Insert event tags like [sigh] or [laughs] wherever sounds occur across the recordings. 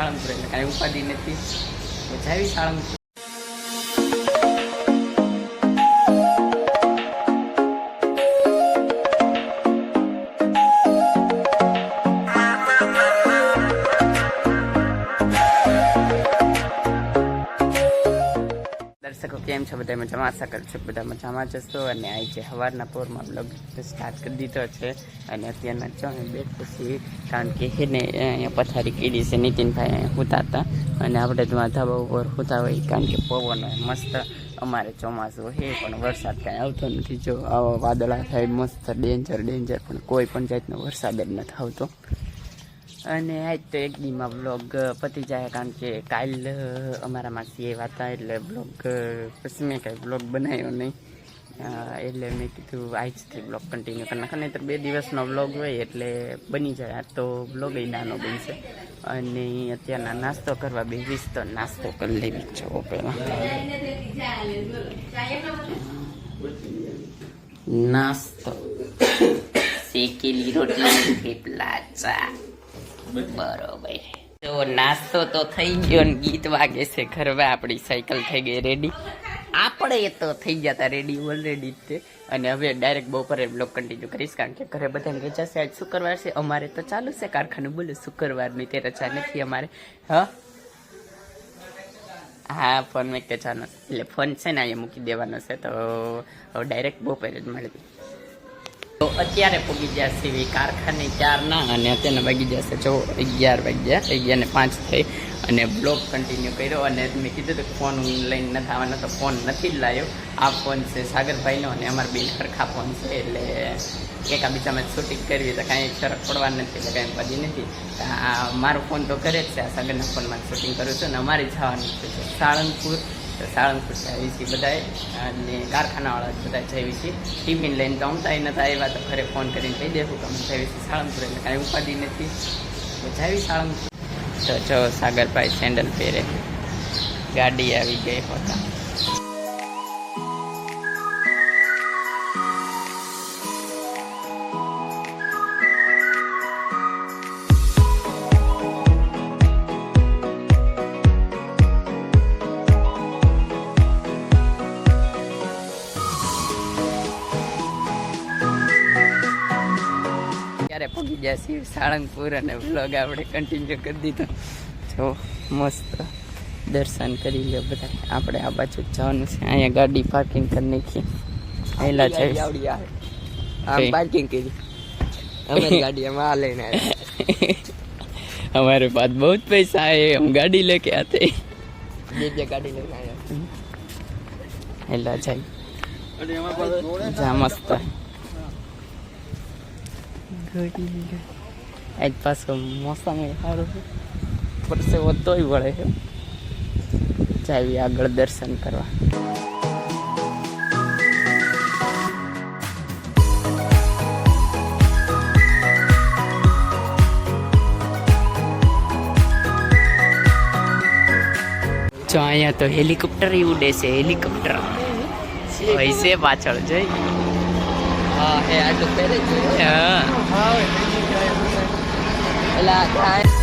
સાળંગપુર એટલે કાંઈ ઉપાધિ નથી. તો જાવી સાળંગપુર કેમ છો બધા મજામાં? આશા કરું છું બધા મજામાં જશો અને આ જે સવારના પોરમાં બ્લોગ સ્ટાર્ટ કરી દીધો છે. અને અત્યારના ચો બે પછી કારણ કે એને અહીંયા પથારી કીધી છે, નીતિનભાઈ અહીંયા સૂતા હતા. અને આપણે તો ધાબા ઉપર સૂતા હોય, કારણ કે પવન હોય મસ્ત અમારે ચોમાસું છે પણ વરસાદ કાંઈ આવતો નથી. જો આવા વાદળા થાય, મસ્ત ડેન્જર ડેન્જર પણ કોઈ પણ જાતનો વરસાદ જ નથી આવતો. અને આજ તો એક દીમાં બ્લોગ પતી જાય કારણ કે કાલ અમારા માસી એવા હતા એટલે બ્લોગ પછી મેં કાંઈ બ્લોગ બનાવ્યો નહીં. એટલે મેં કીધું આજથી બ્લોગ કન્ટિન્યુ કરી નાખો નહીં તો બે દિવસનો બ્લોગ હોય એટલે બની જાય. તો બ્લોગ એ નાનો બનશે. અને અત્યારના નાસ્તો કરવા બેસીશ તો નાસ્તો કરી લેવી છો પહેલાં નાસ્તો. શેકેલી રોટલી થેપલા ચા. બરોબર. તો નાસ્તો તો થઈ ગયો ને ગીત વાગે છે ઘરવા આપણી સાયકલ થઈ ગઈ રેડી આપણે તો થઈ ગયા હતા રેડી ઓલરેડી તે. અને હવે ડાયરેક્ટ બપોરે બ્લોક કન્ટિન્યુ કરીશ, કારણ કે ઘરે બધાને રજા છે. આજ શુક્રવાર છે, અમારે તો ચાલુ છે કારખાનું. બોલો, શુક્રવારની તે રજા નથી અમારે. હા? હા ફોન મેં કે ચાલો એટલે ફોન છે ને અહીંયા મૂકી દેવાનો છે, તો ડાયરેક્ટ બપોરે જ મળી તો અત્યારે પૂગી ગયા સીવી કારખાને ચારના અને અત્યારના વાગી જશે જો અગિયાર વાગ્યા, અગિયાર ને પાંચ થઈ અને બ્લોગ કન્ટિન્યુ કર્યો અને મેં કીધું હતું ફોન લઈને નથી આવવાનો તો ફોન નથી જ લાવ્યો. આ ફોન છે સાગરભાઈનો અને અમારા બેન સરખા ફોન છે એટલે એકાબીજામાં શૂટિંગ કરવી તો કાંઈ ફરક પડવા નથી એટલે કાંઈ પડી નથી. મારો ફોન તો ઘરે જ છે, આ સાગરના ફોનમાં શૂટિંગ કરું છું અને અમારે જવાનું છે. સાળંગપુર તો સાળંગપુર આવી છીએ બધાએ. અને કારખાનાવાળા બધા જઈએ છીએ. ટિફિન લઈને તો અમતા નતા આવ્યા તો ઘરે ફોન કરીને કહી દેવું કે અમે જઈએ છીએ સાળંગપુર. એટલે કાંઈ ઉપાધિ નથી. તો જાવી સાળંગપુર. તો જો સાગરભાઈ સેન્ડલ પહેરે. ગાડી આવી ગઈ હોતા. આવી ગયા છીએ સાળંગપુર અને બ્લોગ આપણે કન્ટિન્યુ કરી દીધો. જો મસ્ત દર્શન કરી લો બધા. આપણે આ બાજુ જવાનું છે. અહીંયા ગાડી પાર્કિંગ કરી નાખીએ પહેલા જઈ આમ પાર્કિંગ કરી. અમારી ગાડી એમાં આ લઈને [laughs] અમારે પાસે બહુ જ પૈસા આવે હમ ગાડી લે કે આતે. બે બે ગાડી લઈને આવ્યા. પહેલા જાય. જા મસ્ત. આજ પાછો મોસમ સારું પરસેવો તોય વળે છે જાવી આગળ દર્શન કરવા. જો અહીંયા તો હેલિકોપ્ટર ઉડે છે હેલિકોપ્ટર. હોય છે પાછળ જોઈ? હા હે આટલું પહેરે જ છે હા એલા કાંઈ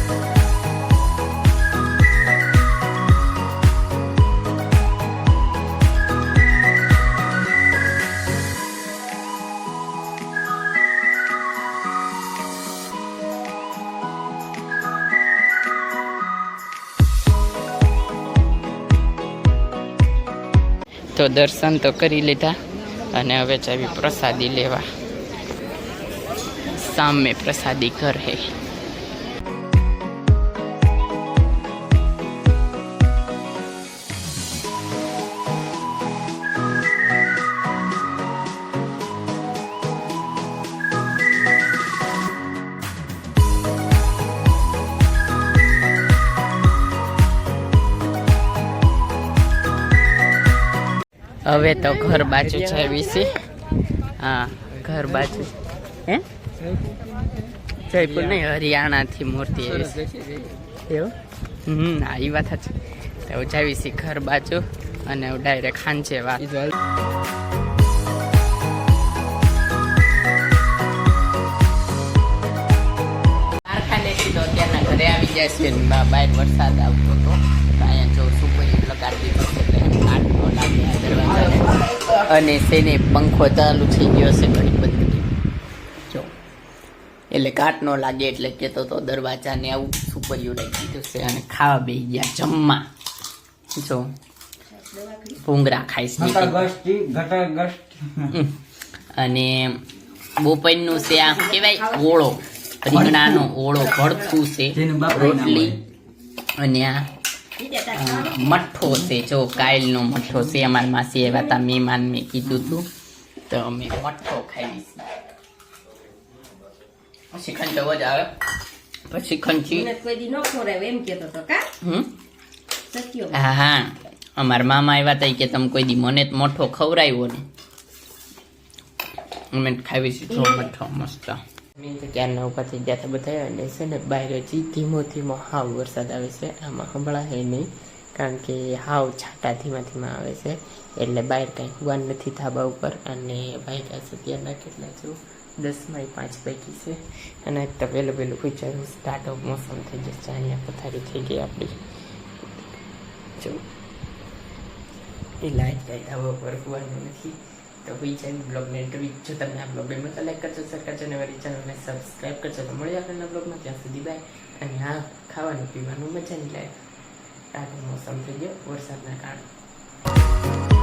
તો દર્શન તો કરી લીધા. અને હવે ચાવી પ્રસાદી લેવા. સામે પ્રસાદી ઘર હે. હવે તો ઘર બાજુ છે છે હા ઘર બાજુ. હે? જયપુર નહીં હરિયાણાથી મૂર્તિ આવી એવું? હમ હા એ વાત છે તો જાવી છે ઘર બાજુ અને ડાયરેક્ટ ખાંચે વાત ઘરે આવી જાય છે બહાર વરસાદ આવતો હતો તો અહીંયા જો સુપર લગાડી દીધો એટલે અને તેને પંખો ચાલુ થઈ ગયો છે ઘડી બધી જો. એટલે કાટ ન લાગે એટલે કેતો તો દરવાજાને આવું સુપરિયું રાખી દીધું છે અને ખાવા બે ગયા જમવા. જો. ભૂંગરા ખાઈશ. અને બોપઈનું છે આ કહેવાય ઓળો. રીંગણાનો ઓળો ભડથું છે. રોટલી અને આ મઠ્ઠો છે. જો કાયલનો મઠ્ઠો છે. અમારા માસી એવા હતા મહેમાન મેં કીધું હતું તો અમે મઠ્ઠો ખાઈ શ્રીખંડ જવો જ આવે. પછી સત્યો. હા હા. અમારા મામા આવ્યા હતા કે તમે કોઈ દી મને તો મોઠો ખવડાવ્યો ને. અમે ખાવી છીએ જો મઠો મસ્ત. મેં તો ક્યારના ઊભા થઈ ગયા અને છે ને બહાર હજી ધીમો ધીમો હાવ વરસાદ આવે છે. આમાં સંભળાય નહીં, કારણ કે હાવ છાંટા ધીમા ધીમા આવે છે. એટલે બહાર કાંઈ હુવાન નથી ધાબા ઉપર અને ભાઈ સત્યાના કેટલા જો દસમાં પાંચ પૈકી છે. અને એક તો વહેલું વહેલું વિચાર્યું સ્ટાર્ટ ઓફ મોસમ થઈ જશે અહીંયા પથારી થઈ ગઈ આપણી. જો, એ લાઈટ કાંઈ ધાબા ઉપર હોવાનું નથી. તો વિચાર બ્લોગને જો તમને આ બ્લોગ ગમ્યો તો લાઈક કરજો શેર કરજો અને મારી ચેનલને સબસ્ક્રાઈબ કરજો. તો મળીએ આગળના બ્લોગમાં ત્યાં સુધી બાય અને હા, ખાવાનું, પીવાનું મજા નહીં લાગે. મોસમ થઈ ગયો, વરસાદના કારણે.